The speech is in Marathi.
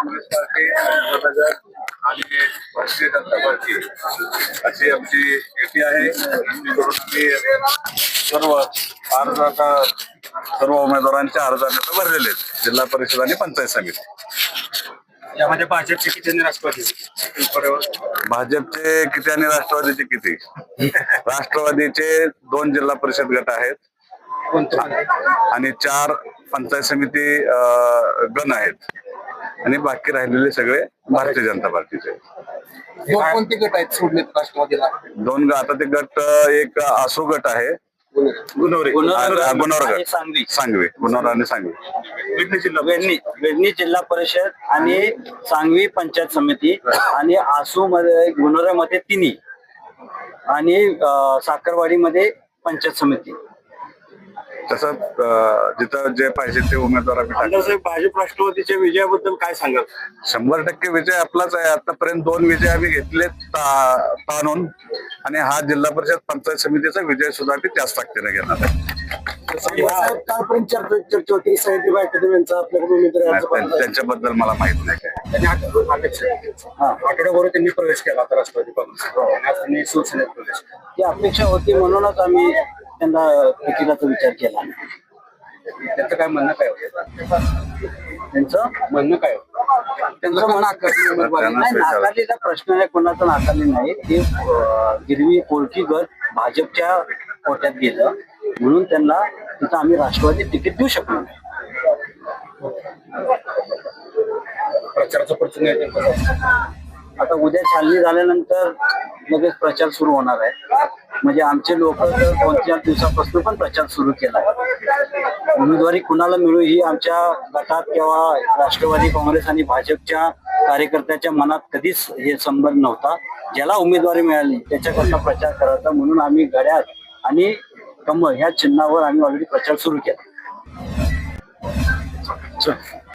काँग्रेस पार्टी आणि भारतीय जनता पार्टी अशी आमची युती आहे. युतीकडून आम्ही सर्व अर्ज आता सर्व उमेदवारांच्या अर्ज आम्ही आता भरलेले आहेत. जिल्हा परिषद आणि पंचायत समिती. यामध्ये भाजपचे किती आणि राष्ट्रवादी? भाजपचे किती आणि राष्ट्रवादीचे किती? राष्ट्रवादीचे दोन जिल्हा परिषद गट आहेत. आणि चार पंचायत समिती गण आहेत. आणि बाकी राहिलेले सगळे भारतीय जनता पार्टीचे. दोन कोणते गट आहेत सोडलेत राष्ट्रवादीला? दोन ग- आता ते गट अं, एक आसू गट आहे. आणि गट. सांगवी. सांगवी. गुणवरा आणि सांगवी. वेडणी वेडणी जिल्हा परिषद आणि सांगवी पंचायत समिती आणि आसू मध्ये गुणोऱ्यामध्ये तिन्ही. आणि अं, साखरवाडीमध्ये पंचायत समिती. तसं जिथं जे पाहिजे ते उमेदवार आम्ही भाजप राष्ट्रवादीच्या विजयाबद्दल काय सांगाल? शंभर टक्के विजय आपलाच आहे. आतापर्यंत दोन विजय आम्ही घेतले ता- ताणून आणि हा जिल्हा परिषद पंचायत समितीचा विजय सुद्धा आम्ही त्याच ताकदीने घेणार आहे. साहेब कालपर्यंत चर्चा होती. यांचा आपल्याकडे उमेदवारी. त्यांच्याबद्दल मला माहीत नाही काय त्यांनी हा, प्रवेश केला होता राष्ट्रवादी काँग्रेस शिवसेनेत प्रवेश केला. ही अपेक्षा होती म्हणूनच आम्ही त्यांना तिकिटाचा विचार केला. त्यांचं काय म्हणणं काय होतं? त्यांचं? म्हणणं काय होतं? त्यांचं म्हणणं. त्यांना नाही नाकारलीचा प्रश्न आहे कोणाचा नाकारली नाही. ते गिरवी कोळकी गट भाजपच्या कोट्यात गेलं. म्हणून त्यांना तिथं आम्ही राष्ट्रवादी तिकीट देऊ शकलो नाही. प्रचाराचं प्रचंड? आता उद्या छाननी झाल्यानंतर लगेच प्रचार सुरू होणार आहे. म्हणजे आमचे लोक दोन चार दिवसापासून पण प्रचार सुरू केला आहे. उमेदवारी कुणाला मिळू ही आमच्या गटात किंवा राष्ट्रवादी काँग्रेस आणि भाजपच्या कार्यकर्त्याच्या मनात कधीच हे संबंध नव्हता. ज्याला उमेदवारी मिळाली त्याच्याकरता प्रचार करायचा म्हणून आम्ही गड्यात आणि कमळ ह्या चिन्हावर आम्ही ऑलरेडी प्रचार सुरू केला.